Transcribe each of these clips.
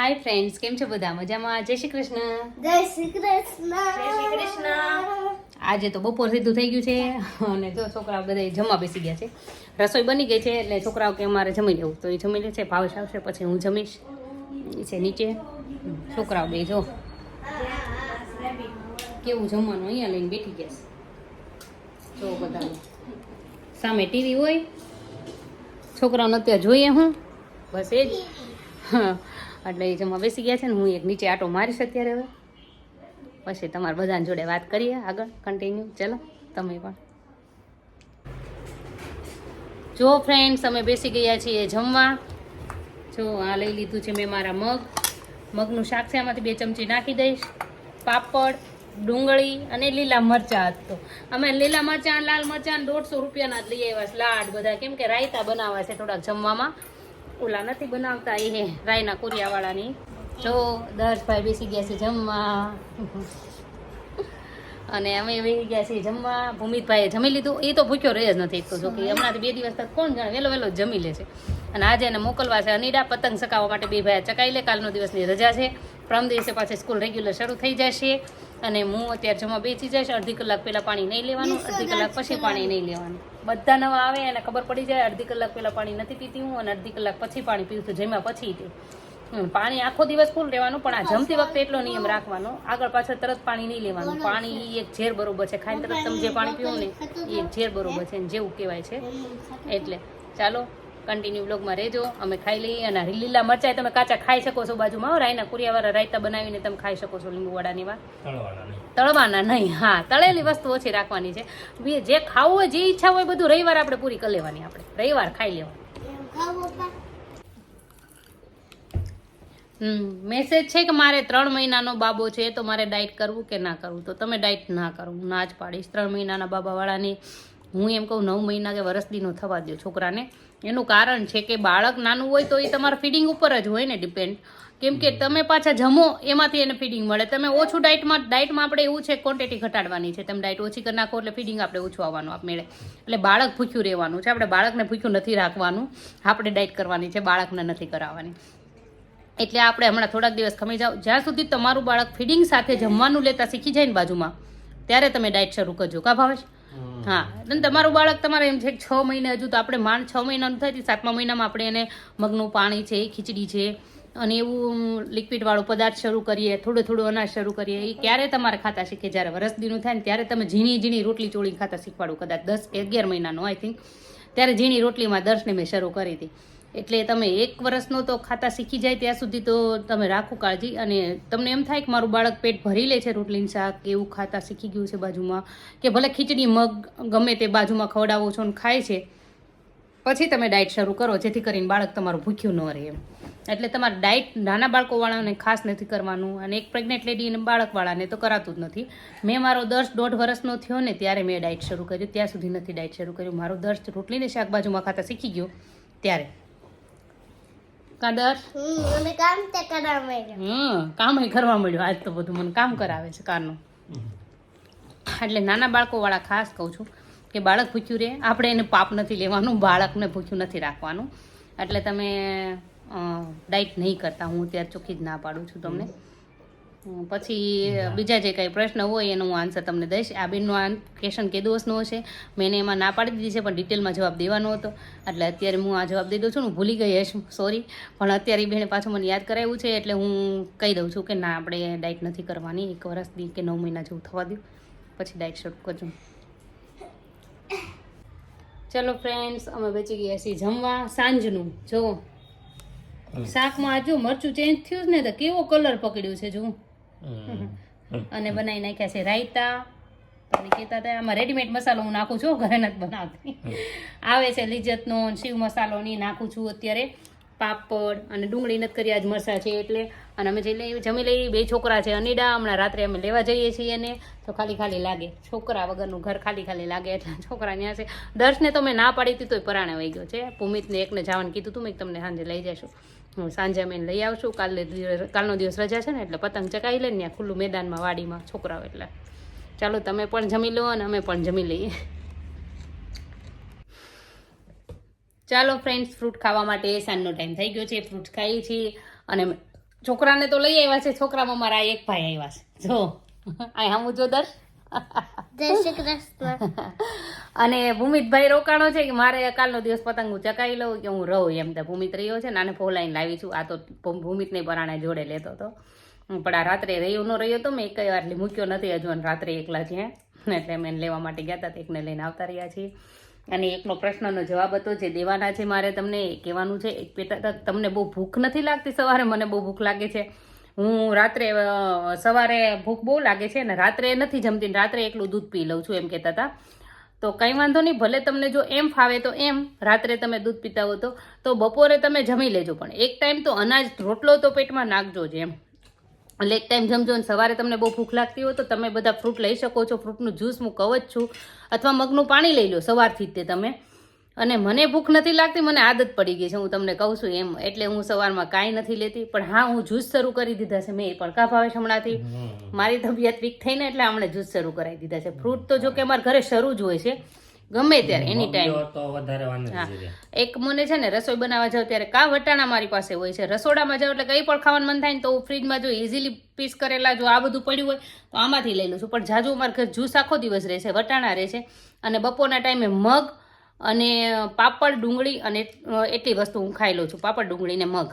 Hi friends કેમ છો બધા? મજામાં? જય શ્રી કૃષ્ણ. જય શ્રી કૃષ્ણ. જય શ્રી કૃષ્ણ. આજે તો બપોર સીધું થઈ ગયું છે અને જો છોકરાઓ બધા જમવા બેસી ગયા છે. રસોઈ બની ગઈ છે એટલે છોકરાઓ કે અમારે જમી લેવું. તો એ જમી લે છે ભાવેશ આવશે પછી હું જમીશ. એ છે નીચે. છોકરાઓ બે જો. કેવું જમવાનું? અહીંયા લઈને બેઠી ગયા છે. જો બધા સામે ટીવી હોય. છોકરાઓને અત્યારે જોઈએ હું. બસ એ જ. હા. એટલે એ જમવા બેસી ગયા છે ને, હું એક નીચે આટો મારીશ અત્યારે હવે. પછી તમારા બધાની જોડે વાત કરીએ આગળ કન્ટિન્યુ ચલો, તમે પણ. જો ફ્રેન્ડ્સ અમે બેસી ગયા છીએ જમવા. જો આ લઈ લીધું છે મેં મારા મગ. મગનું શાક છે, આમાંથી બે ચમચી નાખી દઈશ. પાપડ, ડુંગળી અને લીલા મરચાં તો. અમે લીલા મરચાં, લાલ મરચાં દોઢસો રૂપિયાના જ લઈ આવ્યા લાડ બધા. કેમ કે રાયતા બનાવવા છે થોડાક જમવામાં. ઓલા નથી બનાવતા એ રાયના કુરિયાવાળાની. જો દર્શભાઈ બેસી ગયા છે જમવા. અને અમે બેસી ગયા છીએ જમવા. ભૂમિતભાઈએ જમી લીધું. એ તો ભૂખ્યો રહે જ નથી તો જો કે હમણાંથી બે દિવસ તક કોણ જાણે વહેલો વહેલો જમી લે છે. અને આજે એને મોકલવા છે અનીડા પતંગ સકાવવા માટે બે ભાઈ ચકાઈ લે, કાલનો દિવસની રજા છે. પ્રમ દિવસે પાછી સ્કૂલ રેગ્યુલર શરૂ થઈ જશે અને હું અત્યારે જમવા બેસી જઈશ. અડધી કલાક પહેલાં પાણી નહીં લેવાનું અડધી કલાક પછી પાણી નહીં લેવાનું. બધા નવા આવે એને ખબર પડી જાય અડધી કલાક પહેલાં પાણી નથી પીતી હું અને અડધી કલાક પછી પાણી પીવું છું જેમાં પછી તે. પાણી આખો દિવસ ફૂલ રહેવાનું પણ આ જમતી વખતે એટલો નિયમ રાખવાનો. આગળ પાછળ તરત પાણી નહીં લેવાનું. પાણી એક ઝેર બરોબર છે. ખાઈને તરત તમે જે પાણી પીવું ને એ એક ઝેર બરોબર છે જેવું કહેવાય છે. એટલે ચાલો. કન્ટિન્યુ બ્લોગમાં રહેજો. અમે ખાઈ લઈએ અને લીલા મરચાય તમે કાચા ખાઈ શકો છો બાજુમાં. રાયના કુરિયાવાળા રાયતા બનાવીને તમે ખાઈ શકો છો લીંબુવાડાની વાર વાત. તળવાના નહીં. હા તળેલી વસ્તુ ઓછી રાખવાની છે. જે ખાવું હોય જે ઈચ્છા હોય બધું રવિવાર આપણે પૂરી કરી લેવાની આપણે. રવિવાર ખાઈ લેવાનું. મેસેજ છે કે મારે ત્રણ મહિનાનો બાબો છે તો મારે ડાયટ કરવું કે ના કરવું? તો તમે ડાયટ ના કરો. હું ના જ પાડીશ. ત્રણ મહિનાના બાબાવાળાને હું એમ કહું, નવ મહિના કે વરસ દીનો થવા દો છોકરાને. એનું કારણ છે કે બાળક નાનું હોય તો એ તમારા ફીડિંગ ઉપર જ હોય ને ડિપેન્ડ કેમ કે તમે પાછા જમો, એમાંથી એને ફીડિંગ મળે. તમે ઓછું ડાયટમાં ડાયટમાં આપણે એવું છે ક્વોન્ટિટી ઘટાડવાની છે. તમે ડાયટ ઓછી કરી નાખો એટલે ફીડિંગ આપણે ઓછું આવવાનું આપમેળે એટલે બાળક ભૂખ્યું રહેવાનું છે. આપણે બાળકને ભૂખ્યું નથી રાખવાનું. આપણે ડાયટ કરવાની છે, બાળકને નથી કરાવવાની. એટલે આપણે હમણાં થોડાક દિવસ ખમી જાઓ. જ્યાં સુધી તમારું બાળક ફીડિંગ સાથે જમવાનું લેતા શીખી જાય ને બાજુમાં, ત્યારે તમે ડાયટ શરૂ કરજો. કા ભાવેશ? હા. અને તમારું બાળક તમારે એમ છે કે છ મહિને હજુ તો આપણે માંડ છ મહિનાનું થાય સાતમા મહિનામાં આપણે એને મગનું પાણી છે, ખીચડી છે, અને એવું લિક્વિડવાળો પદાર્થ શરૂ કરીએ, થોડું થોડું અનાજ શરૂ કરીએ, એ ક્યારે તમારે ખાતા શીખે? જ્યારે વરસ દીનું થાય ને ત્યારે તમે ઝીણી ઝીણી રોટલી ચોળી ખાતા શીખવાડું, કદાચ દસ કે અગિયાર મહિનાનો આઈ થિંક ત્યારે ઝીણી રોટલીમાં દર્શને મેં શરૂ કરી હતી. એટલે તમે એક વર્ષનો તો ખાતા શીખી જાય ત્યાં સુધી તો તમે રાખો કાળજી. અને તમને એમ થાય કે મારું બાળક પેટ ભરી લે છે રોટલીનું શાક એવું ખાતા શીખી ગયું છે બાજુમાં, કે ભલે ખીચડી, મગ ગમે તે બાજુમાં ખવડાવો છો ને ખાય છે, પછી તમે ડાયટ શરૂ કરો, જેથી કરીને બાળક તમારું ભૂખ્યું ન રહે એમ. એટલે તમારે ડાયટ નાના બાળકોવાળાને ખાસ નથી કરવાનું, અને એક પ્રેગ્નેન્ટ લેડી અને બાળકવાળાને તો કરાતું જ નથી. મેં મારો દસ દોઢ વર્ષનો થયો ને ત્યારે મેં ડાયટ શરૂ કર્યું, ત્યાં સુધી નથી ડાયટ શરૂ કર્યું. મારો દર્શ રોટલીને શાકભાજીમાં ખાતા શીખી ગયો ત્યારે. કા મને કામ તે કરાવે હમ કામ કરવા મળ્યું આજ તો બધું મને કામ કરાવે છે કારનું. એટલે નાના બાળકોવાળા ખાસ કહું છું કે બાળક ભૂખ્યું રહે આપણે એને પાપ નથી લેવાનું બાળકને ભૂખ્યું નથી રાખવાનું. એટલે તમે ડાયટ નહીં કરતા. હું અત્યારે ચોખ્ખી જ ના પાડું છું તમને. પછી બીજા જે કંઈ પ્રશ્ન હોય એનો હું આન્સર તમને દઈશ. આ બેનનો આ ક્વેશ્ચન કે દિવસનો હશે મેં એમાં ના પાડી દીધી છે પણ ડિટેલમાં જવાબ દેવાનો હતો. એટલે અત્યારે હું આ જવાબ દઈ દઉં છું હું ભૂલી ગઈ હશ સોરી પણ અત્યારે બેને પાછું મને યાદ કરાવ્યું છે એટલે હું કહી દઉં છું કે ના આપણે ડાયટ નથી કરવાની. એક વર્ષથી કે નવ મહિના જેવું થવા દઉં પછી ડાયટ શરૂ કરજો. ચલો ફ્રેન્ડ્સ અમે બચી ગયા છીએ જમવા સાંજનું. જુઓ. શાકમાં આ જો મરચું ચેન્જ થયું ને તો કેવો કલર પકડ્યું છે જો અને બનાવી નાખ્યા છે રાયતા. અને કહેતા હતા આમાં રેડીમેડ મસાલો હું નાખું છું ઘરે નથી બનાવતી. આવે છે લિજ્જતનો શિવ મસાલો ની નાખું છું અત્યારે. પાપડ અને ડુંગળી નથી કરી, આજ મરસા છે એટલે. અને અમે જઈ જમી લઈએ બે છોકરા છે અનીડા, હમણાં રાત્રે અમે લેવા જઈએ છીએ એને. તો ખાલી ખાલી લાગે. છોકરા વગરનું ઘર ખાલી ખાલી લાગે એટલે છોકરા ત્યાં છે. દર્શને તો મેં ના પાડી હતી, તોય પરાણે વહી ગયો છે. પુમિતને એકને જવાનું કીધું હતું મેં તમને સાંજે લઈ જઈશું. હું સાંજે અમે લઈ આવશું. કાલે કાલનો દિવસ રજા છે ને, એટલે પતંગ ચકાવી લે ને ત્યાં ખુલ્લું મેદાનમાં વાડીમાં છોકરાઓ એટલે. ચાલો તમે પણ જમી લો અને અમે પણ જમી લઈએ. ચાલો ફ્રેન્ડ્સ ફ્રૂટ ખાવા માટે સાંજનો ટાઈમ થઈ ગયો છે ફ્રૂટ ખાઈએ છીએ. અને છોકરાને તો લઈ આવ્યા છે છોકરામાં મારા એક ભાઈ આવ્યા છે. જો અહીં હમું જો દર. જય શ્રી કૃષ્ણ. અને ભૂમિતભાઈ રોકાણો છે કે મારે કાલનો દિવસ પતંગ હું ચકાવી લઉં કે હું રહું એમ તો ભૂમિત રહ્યો છે ને આને ફોલાઈને લાવી છું. આ તો ભૂમિતને પરાણે જોડે લેતો હતો. પણ આ રાત્રે રહ્યો ન રહ્યો તો મેં એક વાર મૂક્યો નથી હજુ રાત્રે એકલા છે. એટલે મેં લેવા માટે ગયા હતા એકને લઈને આવતા રહ્યા છીએ. અને એકનો પ્રશ્નનો જવાબ હતો જે દેવાના છે, મારે તમને કહેવાનું છે. એક પેટા તમને બહુ ભૂખ નથી લાગતી સવારે? મને બહુ ભૂખ લાગે છે. હું રાત્રે સવારે ભૂખ બહુ લાગે છે અને રાત્રે નથી જમતી રાત્રે એકલું દૂધ પી લઉં છું એમ કહેતા હતા. તો કંઈ વાંધો નહીં, ભલે તમને જો એમ ફાવે તો એમ, રાત્રે તમે દૂધ પીતા હો તો બપોરે તમે જમી લેજો પણ. એક ટાઈમ તો અનાજ રોટલો તો પેટમાં નાખજો જ એમ. એક ટાઈમ જમજો અને સવારે તમને બહુ ભૂખ લાગતી હોય તો તમે બધા ફ્રૂટ લઈ શકો છો. ફ્રૂટનું જ્યુસ હું કહું જ છું. અથવા મગનું પાણી લઈ લો સવારથી જ તે તમે. અને મને ભૂખ નથી લાગતી મને આદત પડી ગઈ છે હું તમને કહું છું એમ. એટલે હું સવારમાં કાંઈ નથી લેતી પણ હા હું જ્યુસ શરૂ કરી દીધા છે. મેં એ પડકા ભાવે છે હમણાંથી. મારી તબિયત વીક થઈને એટલે હમણાં જ્યુસ શરૂ કરાવી દીધા છે. ફ્રૂટ તો જો કે અમારા ઘરે શરૂ જ હોય છે. ગમે ત્યારે એની ટાઈમ તો વધારે હા. એક મને છે ને રસોઈ બનાવવા જાવ ત્યારે કા વટાણા મારી પાસે હોય છે. રસોડામાં જાવ એટલે કંઈ પણ ખાવાનું મન થાય ને તો હું ફ્રીજમાં જો ઇઝીલી પીસ કરેલા જો આ બધું પડ્યું હોય તો આમાંથી લઈ લઉં છું. પણ જાજુ અમારા ઘર જ્યુસ આખો દિવસ રહેશે વટાણા રહેશે અને બપોરના ટાઈમે મગ અને પાપડ ડુંગળી અને એટલી વસ્તુ હું ખાઈ લઉં છું. પાપડ ડુંગળી ને મગ.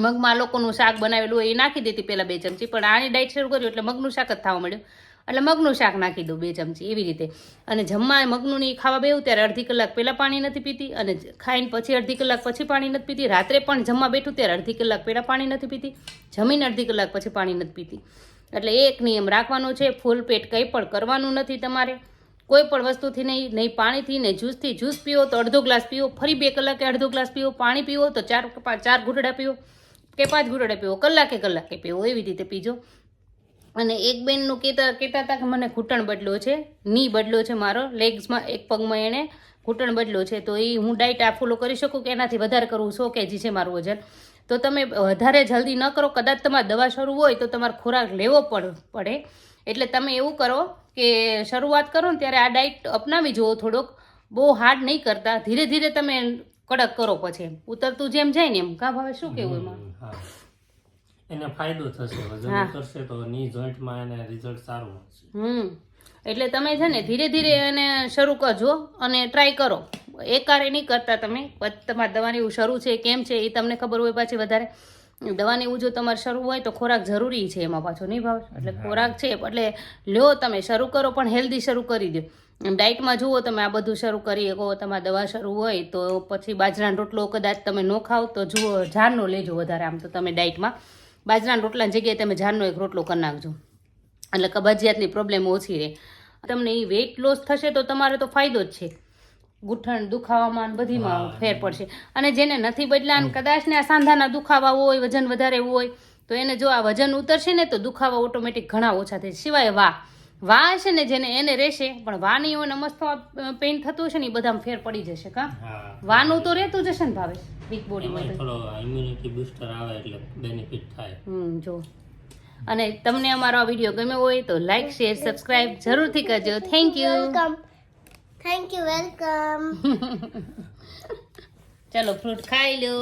મગમાં લોકોનું શાક બનાવેલું હોય એ નાખી દેતી પહેલાં બે ચમચી. પણ આની ડાયટ શરૂ કર્યું એટલે મગનું શાક જ થવા મળ્યું. એટલે મગનું શાક નાખી દઉં બે ચમચી એવી રીતે. અને જમવા મગનું નહીં ખાવા બેવું ત્યારે અડધી કલાક પહેલાં પાણી નથી પીતી અને ખાઈને પછી અડધી કલાક પછી પાણી નથી પીતી. રાત્રે પણ જમવા બેઠું ત્યારે અડધી કલાક પહેલાં પાણી નથી પીતી. જમીને અડધી કલાક પછી પાણી નથી પીતી. એટલે એક નિયમ રાખવાનો છે, ફૂલ પેટ કંઈ પણ કરવાનું નથી તમારે. કોઈ પણ વસ્તુથી નહીં નહીં પાણીથી, નહીં જ્યુસથી. જ્યુસ પીવો તો અડધો ગ્લાસ પીવો, ફરી બે કલાકે અડધો ગ્લાસ પીવો. પાણી પીવો તો ચાર ચાર ઘૂંટડા પીવો કે પાંચ ઘૂંટડા પીવો. કલાકે કલાકે પીવો એવી રીતે પીજો. અને એક બેનનું કહેતા કહેતા હતા કે મને ઘૂંટણ બદલો છે, ની બદલો છે મારો, લેગ્સમાં એક પગમાં એણે ઘૂંટણ બદલો છે. તો એ હું ડાયટ આ ફોલો કરી શકું કે એનાથી વધારે કરવું સો કેજી છે મારું વજન? તો તમે વધારે જલ્દી ન કરો, કદાચ તમારે દવા શરૂ હોય તો તમારે ખોરાક લેવો પણ પડે. એટલે તમે એવું કરો કે શરૂઆત કરો ને ત્યારે આ ડાયટ અપનાવી જુઓ થોડોક. બહુ હાર્ડ નહીં કરતા. ધીરે ધીરે તમે કડક કરો પછી. ઉતરતું જેમ જાય ને એમ. કા ભાવે શું કેવું એમાં. એને ફાયદો થશે. વજન ઉતરશે તો ની જોઈન્ટમાં એને રિઝલ્ટ સારું મળશે. હમ. એટલે તમે છે ને ધીરે ધીરે એને શરૂ કરજો અને ટ્રાય કરો. એકારે નહીં કરતા તમે. તમારી દવાની એવું શરૂ છે કેમ છે એ તમને ખબર હોય પાછી વધારે. દવાની એવું જો તમારે શરૂ હોય તો ખોરાક જરૂરી છે એમાં પાછો નહીં ભાવ? એટલે ખોરાક છે એટલે લ્યો તમે શરૂ કરો પણ હેલ્ધી શરૂ કરી દો. ડાયટમાં જુઓ તમે આ બધું શરૂ કરી શકો તમારે દવા શરૂ હોય તો પછી બાજરાનો રોટલો કદાચ તમે ન ખાવ તો જુઓ ઝારનો લેજો વધારે આમ તો તમે ડાયટમાં બાજરાના રોટલાની જગ્યાએ તમે ઝારનો એક રોટલો કરી નાખજો. એટલે કબજિયાતની પ્રોબ્લેમ ઓછી રહે. તમને એ વેઇટ લોસ થશે તો તમારે તો ફાયદો જ છે. ગુઠણ દુખાવામાં બધીમાં ફેર પડશે. અને જેને નથી બદલા કદાચ ને આ સાંધાના દુખાવા હોય વજન વધારે હોય તો એને જો આ વજન ઉતરશે ને તો દુખાવા ઓટોમેટિક ઘણા ઓછા થશે. સિવાય વા વા છે ને જેને એને રહેશે પણ વાની હોય નમસ્તો પેઇન થતું હશે ને એ બધામાં ફેર પડી જશે કા? હા. વાનું તો રહેતું જશે ને ભાવે વીક બોડી માટે. થોડો ઇમ્યુનિટી બૂસ્ટર આવે એટલે બેનિફિટ થાય. હમ જો. અને તમને અમારો આ વીડિયો ગમ્યો હોય તો લાઈક શેર સબસ્ક્રાઇબ જરૂરથી કરજો. Thank you welcome thank you welcome ચલો ફ્રૂટ ખાઈ લો.